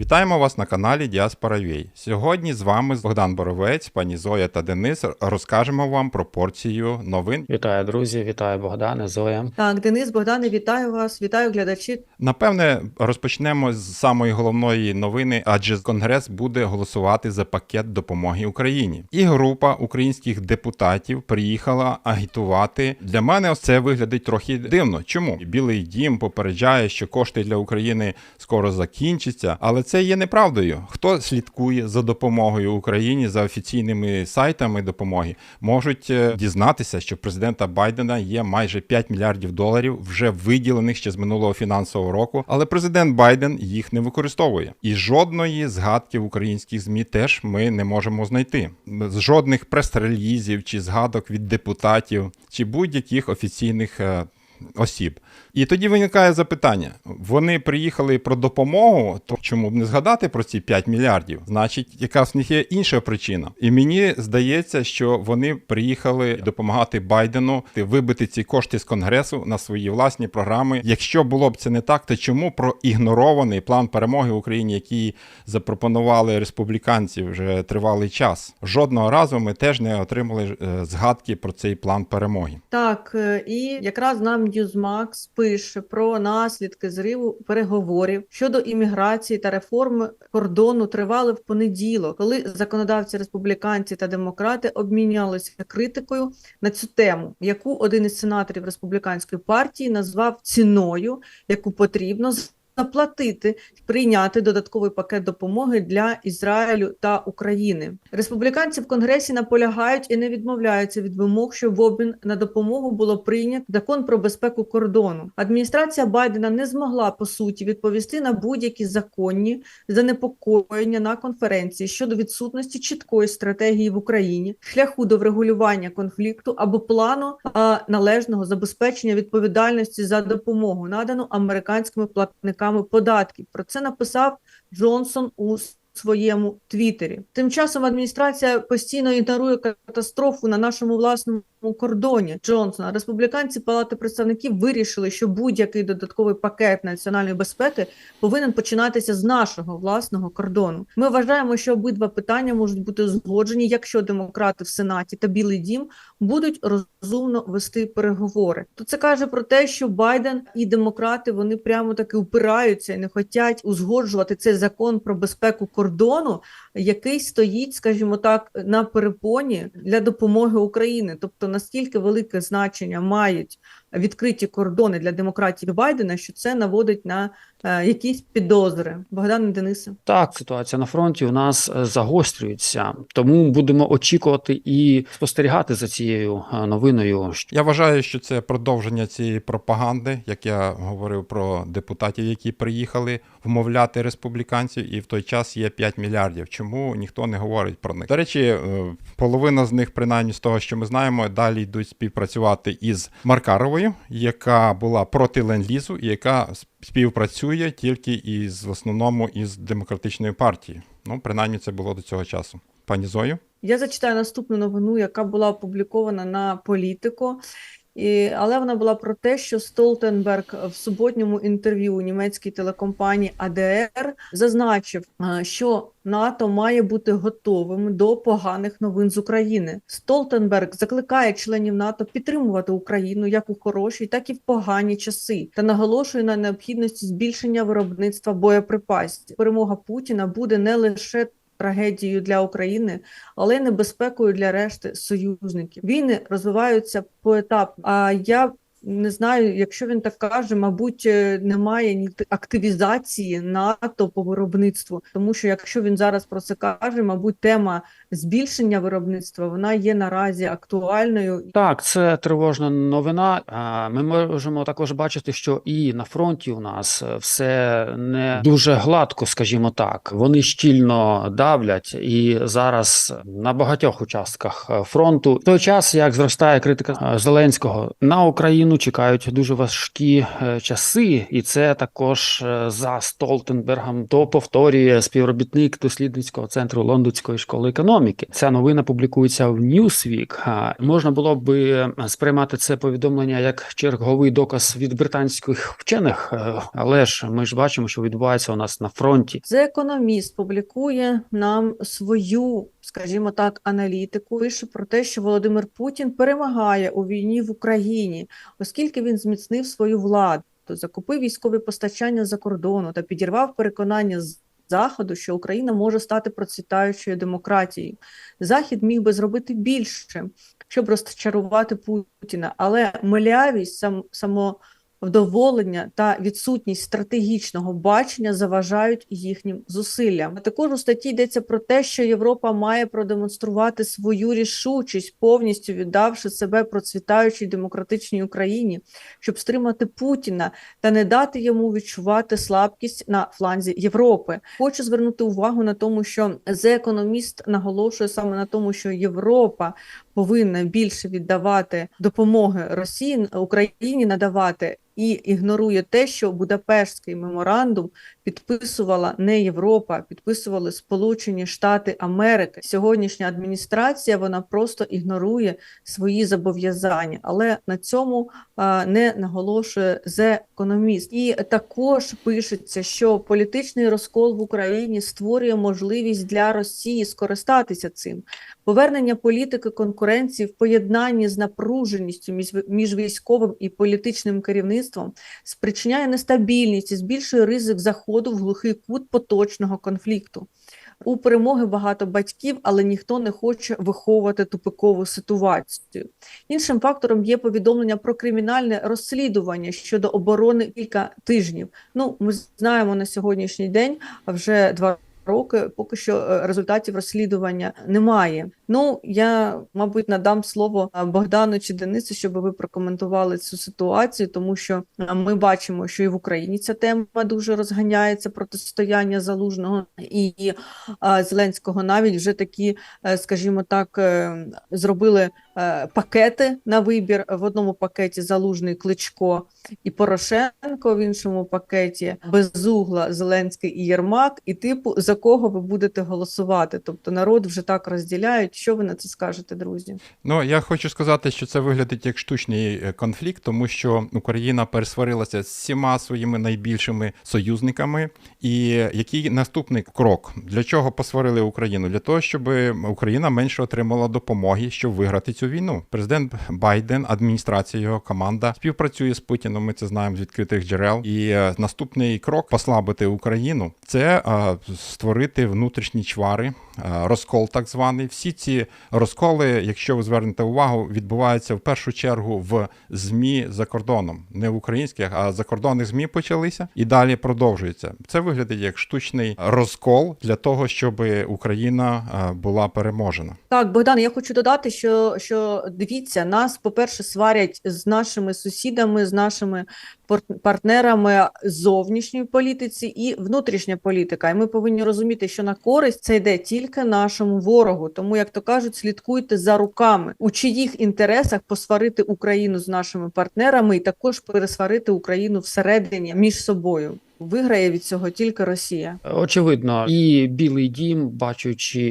Вітаємо вас на каналі Діаспора UA. Сьогодні з вами Богдан Боровець, пані Зоя та Денис розкажемо вам про порцію новин. Вітаю, друзі, вітаю Богдане, Зоя. Так, Денис, Богдане, вітаю вас, вітаю глядачі. Напевне, розпочнемо з самої головної новини, адже Конгрес буде голосувати за пакет допомоги Україні. І група українських депутатів приїхала агітувати. Для мене це виглядить трохи дивно. Чому Білий Дім попереджає, що кошти для України скоро закінчаться, але це є неправдою. Хто слідкує за допомогою Україні за офіційними сайтами допомоги, можуть е, дізнатися, що президента Байдена є майже 5 мільярдів доларів, вже виділених ще з минулого фінансового року. Але президент Байден їх не використовує. І жодної згадки в українських змі теж ми не можемо знайти. З жодних прес-релізів чи згадок від депутатів чи будь-яких офіційних. Осіб, і тоді виникає запитання: вони приїхали про допомогу, то чому б не згадати про ці 5 мільярдів? Значить, яка в них є інша причина. І мені здається, що вони приїхали допомагати Байдену вибити ці кошти з конгресу на свої власні програми. Якщо було б це не так, то чому проігнорований план перемоги в Україні, який запропонували республіканці вже тривалий час? Жодного разу ми теж не отримали е, згадки про цей план перемоги. Так, е, і якраз нам Newsmax пише про наслідки зриву переговорів щодо імміграції та реформи кордону тривали в понеділок, коли законодавці республіканці та демократи обмінялися критикою на цю тему, яку один із сенаторів республіканської партії назвав ціною, яку потрібно заплатити прийняти додатковий пакет допомоги для Ізраїлю та України. Республіканці в Конгресі наполягають і не відмовляються від вимог, що в обмін на допомогу було прийнято закон про безпеку кордону. Адміністрація Байдена не змогла по суті відповісти на будь-які законні занепокоєння на конференції щодо відсутності чіткої стратегії в Україні, шляху до врегулювання конфлікту або плану а, належного забезпечення відповідальності за допомогу, надану американськими платниками податків. Про це написав Джонсон у своєму твіттері. Тим часом адміністрація постійно ігнорує катастрофу на нашому власному кордоні Джонсона. Республіканці Палати представників вирішили, що будь-який додатковий пакет національної безпеки повинен починатися з нашого власного кордону. Ми вважаємо, що обидва питання можуть бути узгоджені, якщо демократи в Сенаті та Білий Дім будуть розумно вести переговори. То це каже про те, що Байден і демократи вони прямо таки упираються і не хочуть узгоджувати цей закон про безпеку кордону, який стоїть, скажімо так, на перепоні для допомоги Україні. Тобто наскільки велике значення мають відкриті кордони для демократії Байдена, що це наводить на е, якісь підозри. Богдан Денисе. Так, ситуація на фронті у нас е, загострюється, тому будемо очікувати і спостерігати за цією е, новиною. Я вважаю, що це продовження цієї пропаганди, як я говорив про депутатів, які приїхали вмовляти республіканців, і в той час є 5 мільярдів. Чому ніхто не говорить про них? До речі, половина з них, принаймні з того, що ми знаємо, далі йдуть співпрацювати із Маркаровою, яка була проти ленд-лізу і яка співпрацює тільки із в основному із демократичною партією. Ну, принаймні, це було до цього часу. Пані Зою. Я зачитаю наступну новину, яка була опублікована на політико. І, але вона була про те, що Столтенберг в суботньому інтерв'ю у німецькій телекомпанії АДР зазначив, е, що НАТО має бути готовим до поганих новин з України. Столтенберг закликає членів НАТО підтримувати Україну як у хороші, так і в погані часи, та наголошує на необхідності збільшення виробництва боєприпасів. Перемога Путіна буде не лише трагедією для України, але й небезпекою для решти союзників. Війни розвиваються поетапно. А я не знаю, якщо він так каже, мабуть, е, немає ні активізації НАТО по виробництву, тому що якщо він зараз про це каже, мабуть, тема збільшення виробництва вона є наразі актуальною. Так, це тривожна новина. Ми можемо також бачити, що і на фронті у нас е, все не дуже гладко, скажімо так. Вони щільно давлять, і зараз на багатьох участках е, фронту в той час, як зростає критика Зеленського на Україну. Путіну чекають дуже важкі е, часи, і це також е, за Столтенбергом то повторює співробітник дослідницького центру Лондонської школи економіки. Ця новина публікується в Newsweek. Можна було би е, сприймати це повідомлення як черговий доказ від британських вчених, але ж ми ж бачимо, що відбувається у нас на фронті. The Economist публікує нам свою, скажімо так, аналітику. Пише про те, що Володимир Путін перемагає у війні в Україні, оскільки він зміцнив свою владу, закупив військові постачання за кордону та підірвав переконання з Заходу, що Україна може стати процвітаючою демократією. Захід міг би зробити більше, щоб розчарувати Путіна, але милявість сам самовдоволення та відсутність стратегічного бачення заважають їхнім зусиллям. Також у статті йдеться про те, що Європа має продемонструвати свою рішучість, повністю віддавши себе процвітаючій демократичній Україні, щоб стримати Путіна та не дати йому відчувати слабкість на фланзі Європи. Хочу звернути увагу на тому, що The Economist наголошує саме на тому, що Європа повинна більше віддавати допомоги Росії Україні надавати. І ігнорує те, що Будапештський меморандум підписувала не Європа, підписували Сполучені Штати Америки. Сьогоднішня адміністрація вона просто ігнорує свої зобов'язання, але на цьому не наголошує The Economist. І також пишеться, що політичний розкол в Україні створює можливість для Росії скористатися цим. Повернення політики конкуренції в поєднанні з напруженістю між військовим і політичним керівництвом спричиняє нестабільність і збільшує ризик заходу в глухий кут поточного конфлікту. У перемоги багато батьків, але ніхто не хоче виховувати тупикову ситуацію. Іншим фактором є повідомлення про кримінальне розслідування щодо оборони кілька тижнів. Ну, ми знаємо на сьогоднішній день, вже два роки поки що е, результатів розслідування немає. Ну я мабуть надам слово е, Богдану чи Денису, щоб ви прокоментували цю ситуацію, тому що е, ми бачимо, що і в Україні ця тема дуже розганяється протистояння залужного і Зеленського. Навіть вже такі, скажімо так, зробили пакети на вибір в одному пакеті залужний кличко і Порошенко, в іншому пакеті Безугла, Зеленський і Єрмак, і типу за кого ви будете голосувати. Тобто народ вже так розділяють. Що ви на це скажете, друзі? Ну я хочу сказати, що це виглядить як штучний конфлікт, тому що Україна пересварилася з всіма своїми найбільшими союзниками. І який наступний крок? Для чого посварили Україну? Для того, щоб Україна менше отримала допомоги, щоб виграти цю війну. Президент Байден, адміністрація його команда співпрацює з Путіном. Ми це знаємо з відкритих джерел. І наступний крок послабити Україну це створити внутрішні чвари, розкол, так званий. Всі ці розколи, якщо ви звернете увагу, відбуваються в першу чергу в змі за кордоном, не в українських, а закордонних змі почалися і далі продовжується. Це виглядає як штучний розкол для того, щоб Україна була переможена. Так, Богдан, я хочу додати, що що дивіться, нас, по-перше, сварять з нашими сусідами, з нашими партнерами зовнішньої політиці і внутрішня політика. І ми повинні розуміти, що на користь це йде тільки нашому ворогу. Тому, як то кажуть, слідкуйте за руками, у чиїх інтересах посварити Україну з нашими партнерами і також пересварити Україну всередині між собою. Виграє від цього тільки Росія. Очевидно, і Білий Дім, бачучи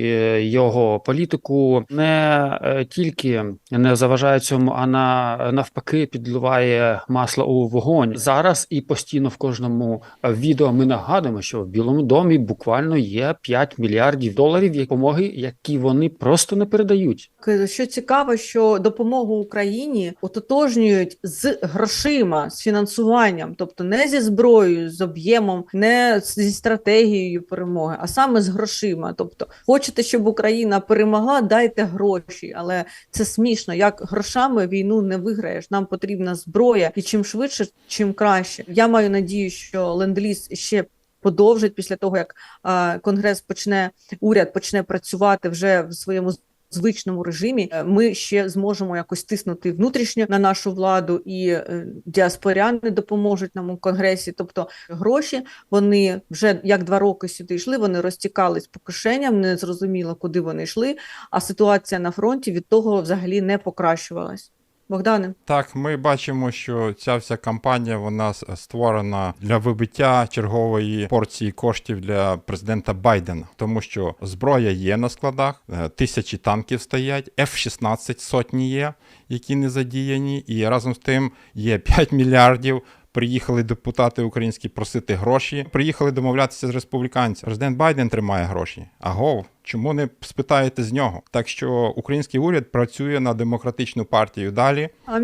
його політику, не тільки не заважає цьому, а на навпаки підливає масло у вогонь зараз. І постійно в кожному відео ми нагадуємо, що в Білому домі буквально є 5 мільярдів доларів допомоги, які вони просто не передають. Що цікаво, що допомогу Україні ототожнюють з грошима, з фінансуванням, тобто не зі зброєю, з об'ємом, не зі стратегією перемоги, а саме з грошима. Тобто, хочете, щоб Україна перемогла, дайте гроші, але це смішно. Як грошами війну не виграєш. Нам потрібна зброя, і чим швидше, чим краще. Я маю надію, що ленд-ліз ще. Подовжить після того, як а, конгрес почне уряд почне працювати вже в своєму звичному режимі е, ми ще зможемо якось тиснути внутрішньо на нашу владу, і е, діаспоряни допоможуть нам у конгресі. Тобто гроші вони вже як два роки сюди йшли. Вони розтікались по кишеням, не зрозуміло, куди вони йшли. А ситуація на фронті від того взагалі не покращувалась. Богдане. Так, ми бачимо, що ця вся кампанія вона створена для вибиття чергової порції коштів для президента Байдена, тому що зброя є на складах, е, тисячі танків стоять, F-16 сотні є, які не задіяні, і разом з тим є 5 мільярдів. Приїхали депутати українські просити гроші. Приїхали домовлятися з республіканцями. Президент Байден тримає гроші. А гов, чому не спитаєте з нього? Так що український уряд працює на демократичну партію далі. А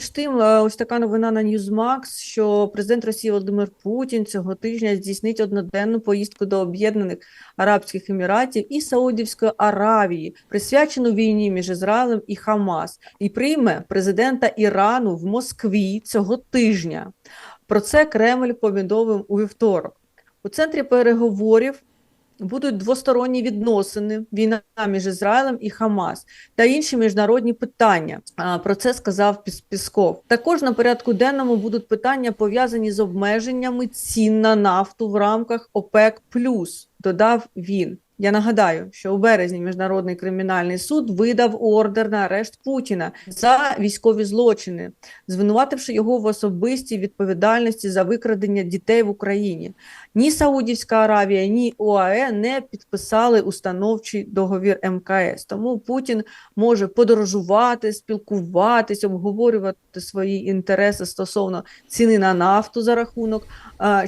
між тим, е, ось така новина на Newsmax, що президент Росії Володимир Путін цього тижня здійснить одноденну поїздку до Об'єднаних Арабських Еміратів і Саудівської Аравії, присвячену війні між Ізраїлем і Хамас, і прийме президента Ірану в Москві цього тижня. Про це Кремль повідомив у вівторок. У центрі переговорів будуть двосторонні відносини, війна між Ізраїлем і Хамас та інші міжнародні питання. Про це сказав Піс- Пісков. Також на порядку денному будуть питання пов'язані з обмеженнями цін на нафту в рамках ОПЕК+, додав він. Я нагадаю, що у березні міжнародний кримінальний суд видав ордер на арешт Путіна за військові злочини, звинувативши його в особистій відповідальності за викрадення дітей в Україні. Ні Саудівська Аравія, ні ОАЕ не підписали установчий договір МКС. Тому Путін може подорожувати, спілкуватись, обговорювати свої інтереси стосовно ціни на нафту за рахунок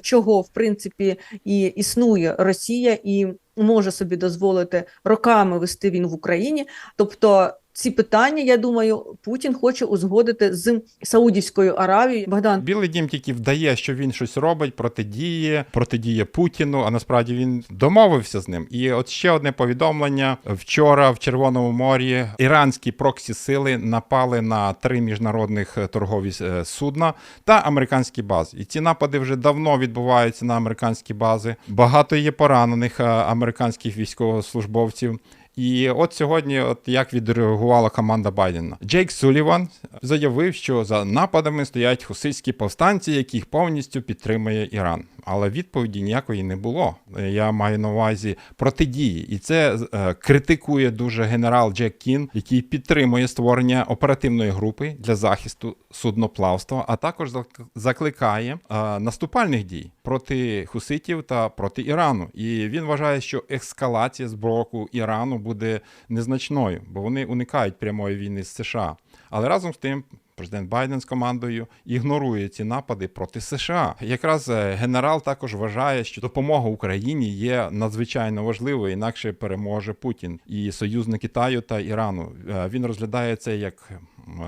чого в принципі і існує Росія і може собі дозволити роками вести він в Україні. Тобто ці питання, я думаю, Путін хоче узгодити з Саудівською Аравією. Богдан, Білий дім тільки вдає, що він щось робить, протидіє, протидіє Путіну, а насправді він домовився з ним. І от ще одне повідомлення: вчора в Червоному морі іранські проксі сили напали на три міжнародних торгові е, судна та американські бази. І ці напади вже давно відбуваються на американські бази. Багато є поранених е, американських військовослужбовців. І от сьогодні, от як відреагувала команда Байдена, Джейк Суліван заявив, що за нападами стоять хусильські повстанці, яких повністю підтримує Іран. Але відповіді ніякої не було. Я маю на увазі протидії, і це е, критикує дуже генерал Джек Кін, який підтримує створення оперативної групи для захисту судноплавства, а також закликає е, наступальних дій проти хуситів та проти Ірану. І він вважає, що ескалація з боку Ірану буде незначною, бо вони уникають прямої війни з США. Але разом з тим. Президент Байден з командою ігнорує ці напади проти США. Якраз е, генерал також вважає, що допомога Україні є надзвичайно важливою, інакше переможе Путін і союзник Китаю та Ірану. Е, Він розглядає це як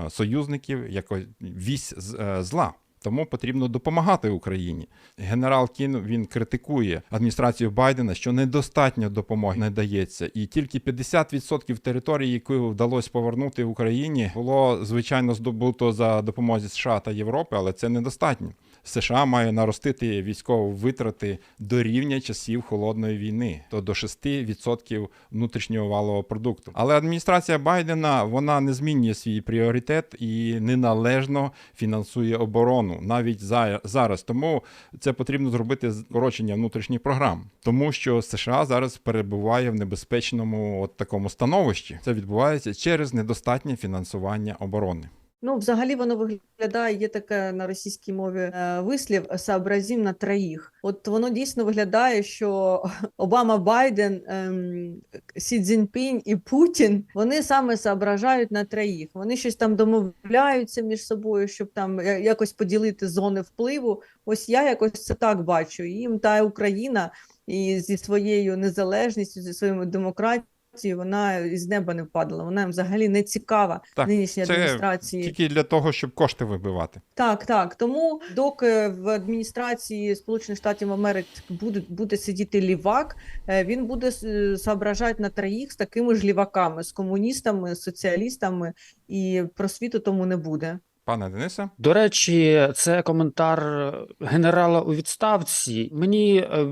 союзників, як вісь е, зла. Тому потрібно допомагати Україні. Генерал Кін він критикує адміністрацію Байдена, що недостатньо допомоги не дається, і тільки 50% території, яку вдалося повернути Україні, було звичайно здобуто за допомогою США та Європи, але це недостатньо. США має наростити військові витрати до рівня часів холодної війни, то до 6% внутрішнього валового продукту. Але адміністрація Байдена вона не змінює свій пріоритет і неналежно фінансує оборону навіть за, зараз. Тому це потрібно зробити скорочення внутрішніх програм, тому що США зараз перебуває в небезпечному от такому становищі. Це відбувається через недостатнє фінансування оборони. Ну, взагалі воно виглядає, є таке на російській мові е, вислів «сообразим на троїх». От воно дійсно виглядає, що Обама, Байден, ем, Сі Цзіньпінь і Путін вони саме соображають на троїх. Вони щось там домовляються між собою, щоб там якось поділити зони впливу. Ось я якось це так бачу. Їм та Україна і зі своєю незалежністю, зі своєю демократією, вона із неба не впадала. Вона їм взагалі не цікава Так, нинішній це адміністрації. Тільки для того, щоб кошти вибивати. Так, так. Тому доки в адміністрації Сполучених Штатів Америки буде, буде сидіти лівак, е, він буде соображати на троїх з такими ж ліваками, з комуністами, з соціалістами, і просвіту тому не буде. Пане Денисе, До речі, це коментар генерала у відставці. Мені е,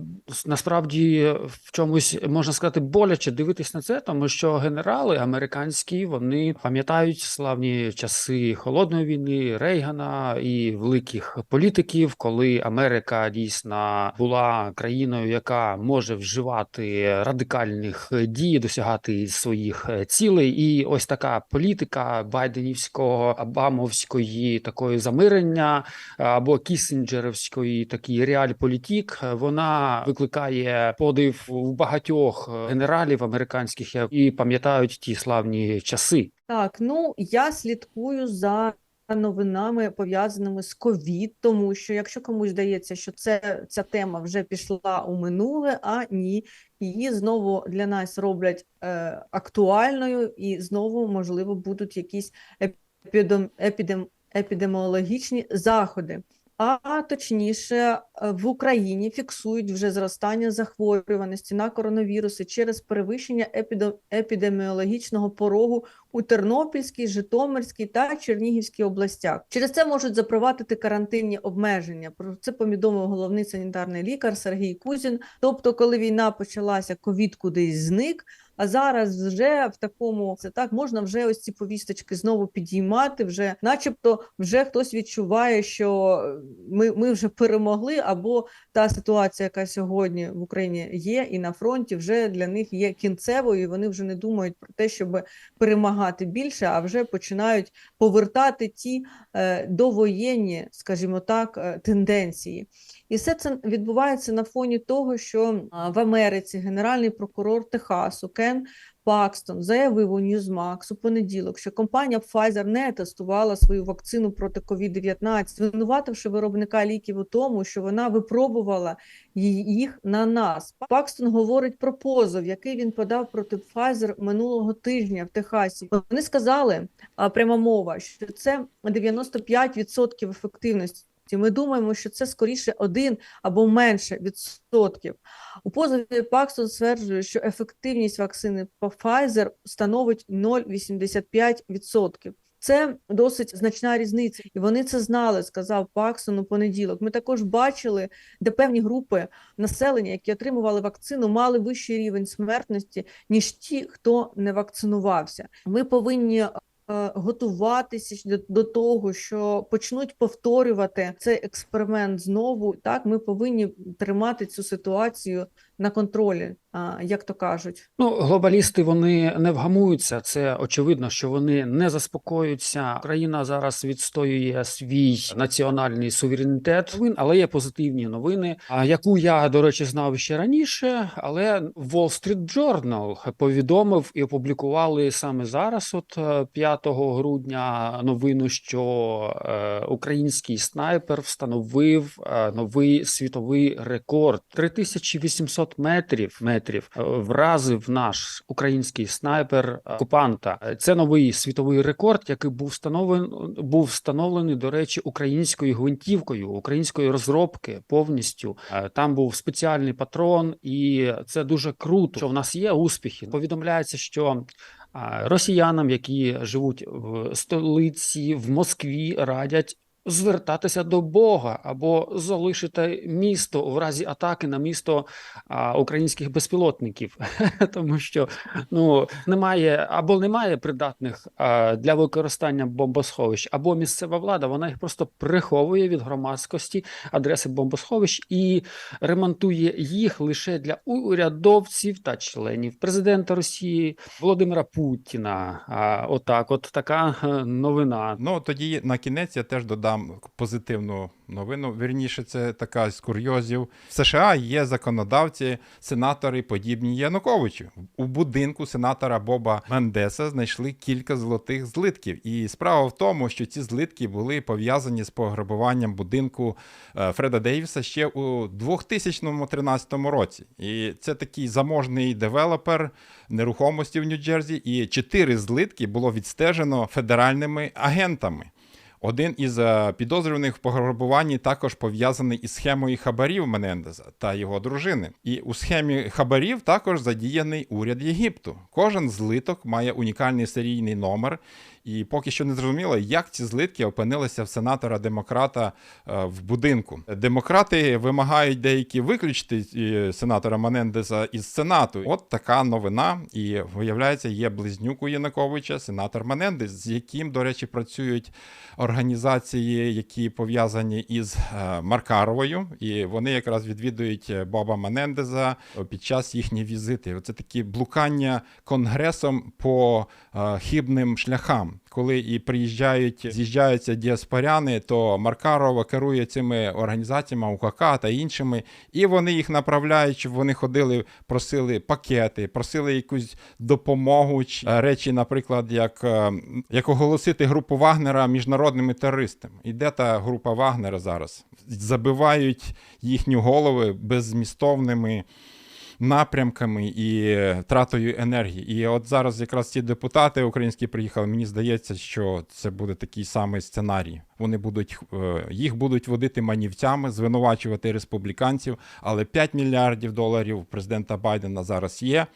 насправді в чомусь можна сказати боляче дивитись на це, тому що генерали американські вони пам'ятають славні часи холодної війни, Рейгана і великих політиків, коли Америка дійсно була країною, яка може вживати радикальних дій, досягати своїх цілей. І ось така політика байденівського, обамовської такої замирення е, або кісінджерівської такий реаль-політік, вона викликає подив у багатьох генералів американських, які пам'ятають ті славні часи. Так, ну я слідкую за новинами пов'язаними з ковід, тому що якщо комусь здається, що це ця тема вже пішла у минуле, а ні, її знову для нас роблять е, актуальною, і знову можливо будуть якісь епідем, епідем, епідеміологічні заходи. А точніше, е, в Україні фіксують вже зростання захворюваності на коронавіруси через перевищення епідем, епідеміологічного порогу у Тернопільській, Житомирській та Чернігівській областях. Через це можуть запровадити карантинні обмеження. Про це повідомив головний санітарний лікар Сергій Кузін. Тобто, коли війна почалася, ковід кудись зник. А зараз вже в такому це так можна вже ось ці повісточки знову підіймати. Вже, начебто, вже хтось відчуває, що ми, ми вже перемогли, або та ситуація, яка сьогодні в Україні є, і на фронті вже для них є кінцевою. і Вони вже не думають про те, щоб перемагати більше, а вже починають повертати ті е, довоєнні, скажімо так, е, тенденції. І все це відбувається на фоні того, що в Америці генеральний прокурор Техасу Кен Пакстон заявив у Newsmax у понеділок, що компанія Pfizer не тестувала свою вакцину проти COVID-19, звинувативши виробника ліків у тому, що вона випробувала їх на нас. Пакстон говорить про позов, який він подав проти Pfizer минулого тижня в Техасі. Вони сказали, а, пряма мова, що це 95% ефективності. Ми думаємо, що це скоріше один або менше відсотків. У позові Пакстон стверджує, що ефективність вакцини Pfizer становить 0,85%. Це досить значна різниця, і вони це знали, сказав Паксон у понеділок. Ми також бачили, де певні групи населення, які отримували вакцину, мали вищий рівень смертності ніж ті, хто не вакцинувався. Ми повинні готуватися до, до того, що почнуть повторювати цей експеримент знову. Так, ми повинні тримати цю ситуацію на контролі, як то кажуть. Ну, глобалісти вони не вгамуються. Це очевидно, що вони не заспокоюються. Україна зараз відстоює свій національний суверенітет. Але є позитивні новини. Яку я до речі знав ще раніше, але Wall Street Journal повідомив і опублікували саме зараз, от е, 5 грудня, новину, що е, український снайпер встановив е, новий світовий рекорд 3800 метрів метрів е, вразив наш український снайпер е, окупанта. Це новий світовий рекорд, який був встановлений, був встановлений, до речі, українською гвинтівкою, української розробки повністю. Е, Там був спеціальний патрон, і це дуже круто. Що в нас є успіхи. Повідомляється, що росіянам, які живуть в столиці в Москві, радять. Звертатися до Бога або залишити місто в разі атаки на місто а, українських безпілотників, тому що ну немає або немає придатних а, для використання бомбосховищ, або місцева влада вона їх просто приховує від громадськості адреси бомбосховищ і ремонтує їх лише для урядовців та членів президента Росії Володимира Путіна. А, отак, от така е, новина. Ну тоді на кінець я теж додам позитивну новину. Вірніше, це така з курйозів. В США є законодавці, сенатори, подібні Януковичу. У будинку сенатора Боба Мендеса знайшли кілька золотих злитків. І справа в тому, що ці злитки були пов'язані з пограбуванням будинку е, Фреда Дейвіса ще у 2013 році. І це такий заможний девелопер нерухомості в Нью-Джерсі. І чотири злитки було відстежено федеральними агентами. Один із е, підозрюваних в пограбуванні також пов'язаний із схемою хабарів Менендеза та його дружини. І у схемі хабарів також задіяний уряд Єгипту. Кожен злиток має унікальний серійний номер, І поки що не зрозуміло, як ці злитки опинилися в сенатора демократа е, в будинку. Демократи вимагають деякі виключити е, сенатора Менендеса із сенату. От така новина. І виявляється, є близнюк у Януковича, сенатор Менендес, з яким, до речі, працюють організації, які пов'язані із е, Маркаровою, і вони якраз відвідують Боба Менендеза під час їхніх візитів. Це такі блукання конгресом по хибним шляхам. Коли і приїжджають, з'їжджаються діаспоряни, то Маркарова керує цими організаціями УКК та іншими, і вони їх направляють, вони ходили, просили пакети, просили якусь допомогу, чи е, речі, наприклад, як, е, як оголосити групу Вагнера міжнародними терористами. І та група Вагнера зараз? Забивають їхні голови беззмістовними напрямками і тратою енергії. І от зараз якраз ці депутати українські приїхали. Мені здається, що це буде такий самий сценарій. Вони будуть е, їх будуть водити манівцями, звинувачувати республіканців, але 5 мільярдів доларів у президента Байдена зараз є.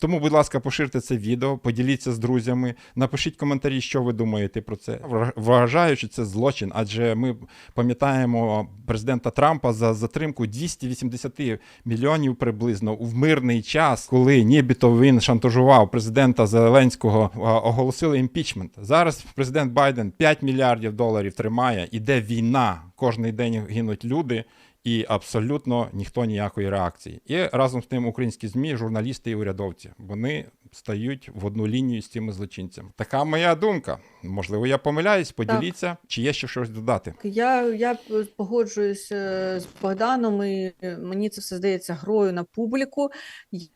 Тому, будь ласка, поширте це відео, поділіться з друзями, напишіть коментарі, що ви думаєте про це. Вважаю, що це злочин, адже ми пам'ятаємо президента Трампа за затримку 280 мільйонів приблизно в мирний час, коли нібито він шантажував президента Зеленського, оголосили імпічмент. Зараз президент Байден 5 мільярдів доларів тримає, іде війна. Кожний день гинуть люди. І абсолютно ніхто ніякої реакції. І разом з тим українські змі, журналісти і урядовці вони стають в одну лінію з цими злочинцями. Така моя думка. Можливо, я помиляюсь. Поділіться, чи є ще щось додати. Я, я п- погоджуюсь е, з Богданом, і мені це все здається грою на публіку,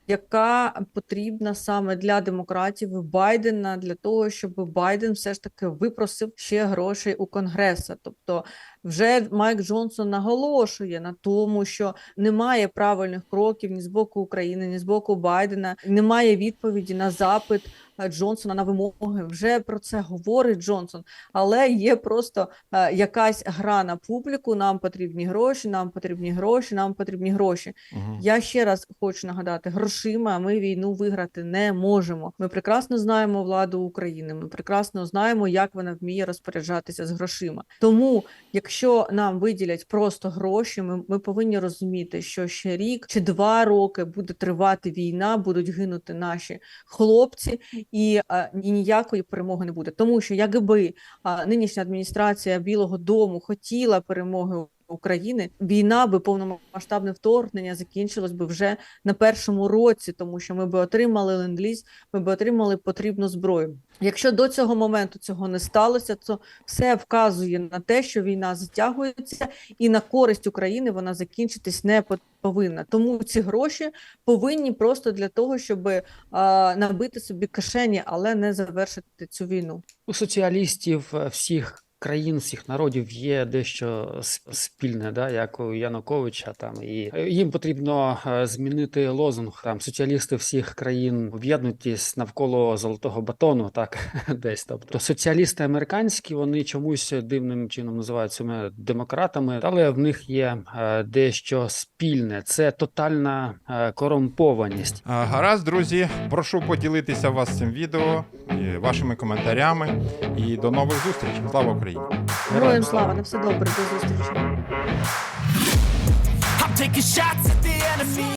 яка потрібна саме для демократів і Байдена, для того, щоб Байден все ж таки випросив ще грошей у Конгреса. Тобто, вже Майк Джонсон наголошує на тому, що немає правильних кроків ні з боку України, ні з боку Байдена, немає відповіді на запит Джонсона на вимоги. Вже про це говорить Джонсон але є просто е, якась гра на публіку. Нам потрібні гроші, нам потрібні гроші, нам потрібні гроші. Угу. Я ще раз хочу нагадати: грошима ми війну виграти не можемо. Ми прекрасно знаємо владу України. Ми прекрасно знаємо, як вона вміє розпоряджатися з грошима. Тому, якщо нам виділять просто гроші, ми, ми повинні розуміти, що ще рік чи два роки буде тривати війна, будуть гинути наші хлопці, і, і ніякої перемоги не буде. Тому що якби нинішня адміністрація Білого Дому хотіла перемоги України, війна би повномасштабне вторгнення закінчилось би вже на першому році, тому що ми би отримали ленд-ліз, ми би отримали потрібну зброю. Якщо до цього моменту цього не сталося, то все вказує на те, що війна затягується, і на користь України вона закінчитись не по- повинна. Тому ці гроші повинні просто для того, щоб а, набити собі кишені, але не завершити цю війну. У соціалістів е, всіх країн, всіх народів є дещо спільне, да, як у Януковича. Там і е, їм потрібно е, змінити лозунг. Там соціалісти всіх країн об'єднуйтесь навколо золотого батону, так десь. Тобто соціалісти американські вони чомусь дивним чином називають себе демократами, але в них є е, дещо спільне. Це тотальна корумпованість. Гаразд, друзі, прошу поділитися вас цим відео, вашими коментарями. І до нових зустрічей. Слава Україні! Героям слава, на все добре, до зустрічі.